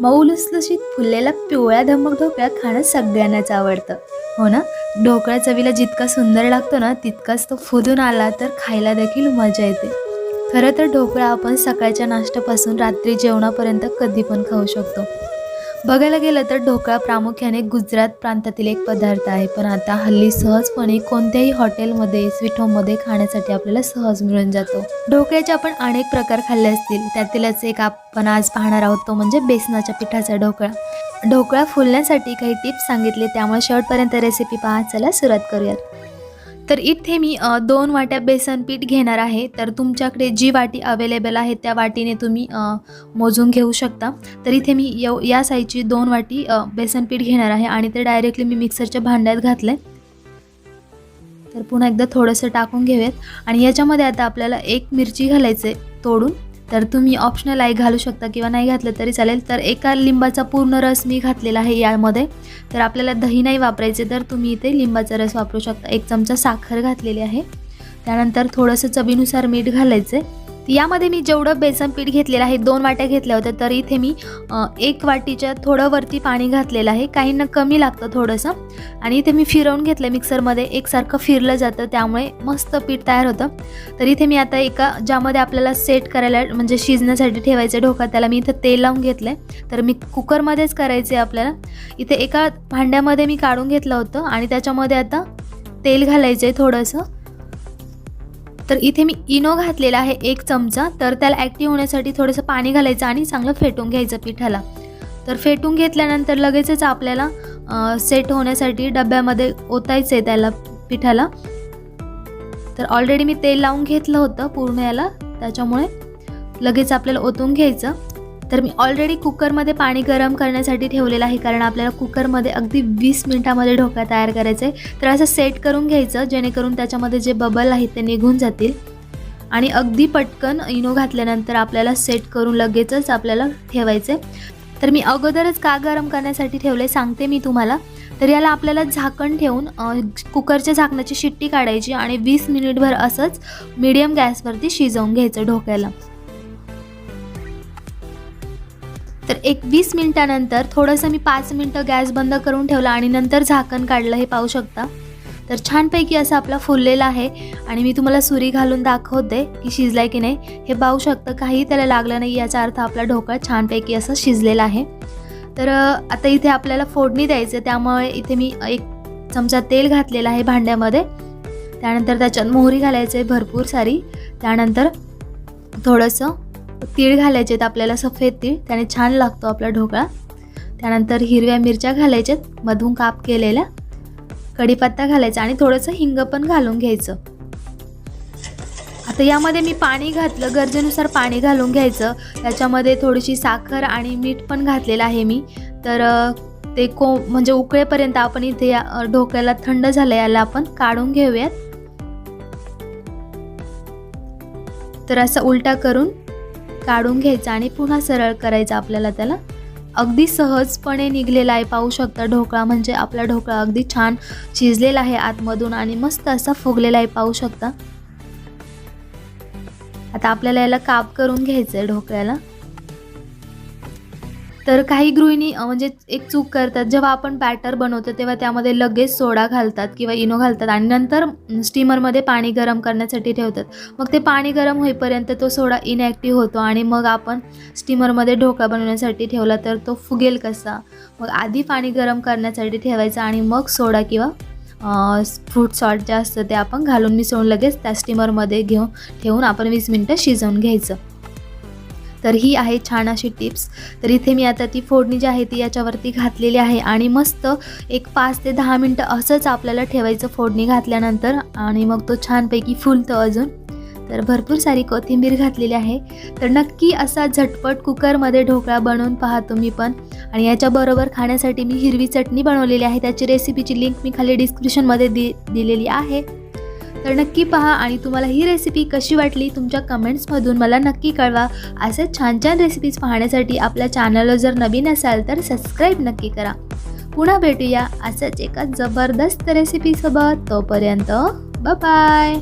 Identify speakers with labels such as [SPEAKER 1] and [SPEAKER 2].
[SPEAKER 1] मऊ लुसलुशीत फुललेला पिवळ्या धमक ढोकळा खाणं सगळ्यांनाच आवडतं. हो ना? ढोकळा चवीला जितका सुंदर लागतो ना तितकाच तो फुलून आला तर खायला देखील मजा येते. खरं तर ढोकळा आपण सकाळच्या नाश्त्यापासून रात्री जेवणापर्यंत कधी पण खाऊ शकतो. बघायला गेलं तर ढोकळा प्रामुख्याने गुजरात प्रांतातील एक पदार्थ आहे. पण आता हल्ली सहजपणे कोणत्याही हॉटेलमध्ये स्वीट होममध्ये खाण्यासाठी आपल्याला सहज मिळून जातो. ढोकळ्याचे आपण अनेक प्रकार खाल्ले असतील. त्यातीलच एक आपण आज पाहणार आहोत तो म्हणजे बेसनाच्या पिठाचा ढोकळा. ढोकळा फुलण्यासाठी काही टिप्स सांगितले त्यामुळे शेवटपर्यंत रेसिपी पहा. चला सुरुवात करूयात. तर इथे मी दोन वाट्या बेसन पीठ घेणार आहे. तर तुमच्याकडे जी वाटी अवेलेबल आहे त्या वाटीने तुम्ही मोजून घेऊ शकता. तर इथे मी यव या साईजची दोन वाटी बेसनपीठ बेसन पीठ घेणार आहे आणि ते डायरेक्टली मी मिक्सरच्या भांड्यात घातलं तर पुन्हा एकदा थोडंसं टाकून घेऊयात. आणि याच्यामध्ये आता आपल्याला एक मिरची घालायचं आहे तोडून. तर तुम्ही ऑप्शनल आहे घालू शकता किंवा नाही घातलं तरी चालेल. तर एका लिंबाचा पूर्ण रस मी घातलेला आहे यामध्ये. तर आपल्याला दही नाही वापरायचे तर तुम्ही इथे लिंबाचा रस वापरू शकता. एक चमचा साखर घातलेली आहे. त्यानंतर थोडंसं चवीनुसार मीठ घालायचं आहे यामध्ये मी जेवढं बेसन पीठ घेतलेलं आहे दोन वाट्या घेतल्या होत्या तर इथे मी एक वाटीच्या थोडं वरती पाणी घातलेलं आहे. काहींना कमी लागतं थोडंसं. आणि इथे मी फिरवून घेतलं मिक्सरमध्ये. एकसारखं फिरलं जातं त्यामुळे मस्त पीठ तयार होतं. तर इथे मी आता एका ज्यामध्ये आपल्याला सेट करायला म्हणजे शिजण्यासाठी ठेवायचं ढोका त्याला मी इथं तेल लावून घेतलं आहे तर मी कुकरमध्येच करायचं आहे आपल्याला. इथे एका भांड्यामध्ये मी काढून घेतलं होतं आणि त्याच्यामध्ये आता तेल घालायचं आहे थोडंसं. तर इथे मी इनो घातलेला आहे एक चमचा. तर त्याला ॲक्टिव्ह होण्यासाठी थोडंसं पाणी घालायचं आणि चांगलं फेटून घ्यायचं पिठाला. तर फेटून घेतल्यानंतर लगेचच आपल्याला सेट होण्यासाठी डब्यामध्ये ओतायचं आहे त्याला पिठाला. तर ऑलरेडी मी तेल लावून घेतलं होतं पूर्ण याला. त्याच्यामुळे लगेच आपल्याला ओतून घ्यायचं. तर मी ऑलरेडी कुकरमध्ये पाणी गरम करण्यासाठी ठेवलेलं आहे कारण आपल्याला कुकरमध्ये अगदी वीस मिनटामध्ये ढोका तयार करायचा आहे तर असं सेट करून घ्यायचं जेणेकरून त्याच्यामध्ये जे बबल आहेत ते निघून जातील. आणि अगदी पटकन इनो घातल्यानंतर आपल्याला सेट करून लगेचच आपल्याला ठेवायचं तर मी अगोदरच का गरम करण्यासाठी ठेवले सांगते मी तुम्हाला. तर याला आपल्याला झाकण ठेवून कुकरच्या झाकणाची शिट्टी काढायची आणि वीस मिनिटभर असंच मीडियम गॅसवरती शिजवून घ्यायचं ढोक्याला तर एक वीस मिनिटानंतर थोडंसं मी पाच मिनटं गॅस बंद करून ठेवला आणि नंतर झाकण काढलं हे पाहू शकता. तर छानपैकी असं आपला फुललेला आहे आणि मी तुम्हाला सुरी घालून दाखवते की शिजलाय की नाही. हे पाहू शकतं काही त्याला लागलं नाही याचा अर्थ आपला ढोकळा छानपैकी असं शिजलेला आहे. तर आता इथे आपल्याला फोडणी द्यायचं त्यामुळे इथे मी एक चमचा तेल घातलेला आहे भांड्यामध्ये. त्यानंतर त्याच्यात मोहरी घालायचं आहे भरपूर सारी. त्यानंतर थोडंसं तीळ घालायचे आहेत आपल्याला सफेद तीळ त्याने छान लागतो आपला ढोकळा. त्यानंतर हिरव्या मिरच्या घालायच्यात मधून काप केलेल्या कढीपत्ता घालायचा आणि थोडंसं हिंग पण घालून घ्यायचं. आता यामध्ये मी पाणी घातलं गरजेनुसार पाणी घालून घ्यायचं. त्याच्यामध्ये थोडीशी साखर आणि मीठ पण घातलेलं आहे मी. तर ते को म्हणजे उकळेपर्यंत आपण इथे या ढोकळ्याला थंड झालं याला आपण काढून घेऊयात. तर असं उलटा करून काढून घ्यायचा आणि पुन्हा सरळ करायचा आपल्याला त्याला. अगदी सहजपणे निघलेला आहे पाहू शकता ढोकळा म्हणजे आपला ढोकळा अगदी छान शिजलेला आहे आतमधून आणि मस्त असा फुगलेला आहे पाहू शकता. आता आपल्याला याला काप करून घ्यायचं आहे ढोकळ्याला. तर काही गृहिणी म्हणजे एक चूक करतात. जेव्हा आपण बॅटर बनवतो तेव्हा त्यामध्ये लगेच सोडा घालतात किंवा इनो घालतात आणि नंतर स्टीमरमध्ये पाणी गरम करण्यासाठी ठेवतात. मग ते पाणी गरम होईपर्यंत तो सोडा इनॅक्टिव्ह होतो आणि मग आपण स्टीमरमध्ये ढोकळा बनवण्यासाठी ठेवला तर तो फुगेल कसा? मग आधी पाणी गरम करण्यासाठी ठेवायचं आणि मग सोडा किंवा फ्रूट सॉल्ट जे असतं ते आपण घालून मिसळून लगेच त्या स्टीमरमध्ये घेऊन ठेवून आपण वीस मिनटं शिजवून घ्यायचं. तर ही आहे छान अशी टिप्स. तर इथे मी आता ती फोडणी जी आहे ती याच्यावरती घातलेली आहे आणि मस्त एक पाच ते दहा मिनटं असंच आपल्याला ठेवायचं फोडणी घातल्यानंतर आणि मग तो छानपैकी फुलतो अजून. तर भरपूर सारी कोथिंबीर घातलेली आहे. तर नक्की असा झटपट कुकरमध्ये ढोकळा बनवून पहा तुम्ही पण. आणि याच्याबरोबर खाण्यासाठी मी हिरवी चटणी बनवलेली आहे. त्याची रेसिपीची लिंक मी खाली डिस्क्रिप्शनमध्ये दि दिलेली आहे. तर नक्की पहा आणि तुम्हाला ही रेसिपी कशी वाटली तुमच्या कमेंट्समधून मला नक्की कळवा. असे छान छान रेसिपीज पाहण्यासाठी आपल्या चॅनलवर जर नवीन असाल तर सबस्क्राईब नक्की करा. पुन्हा भेटूया असंच एका जबरदस्त रेसिपीसोबत तोपर्यंत बाय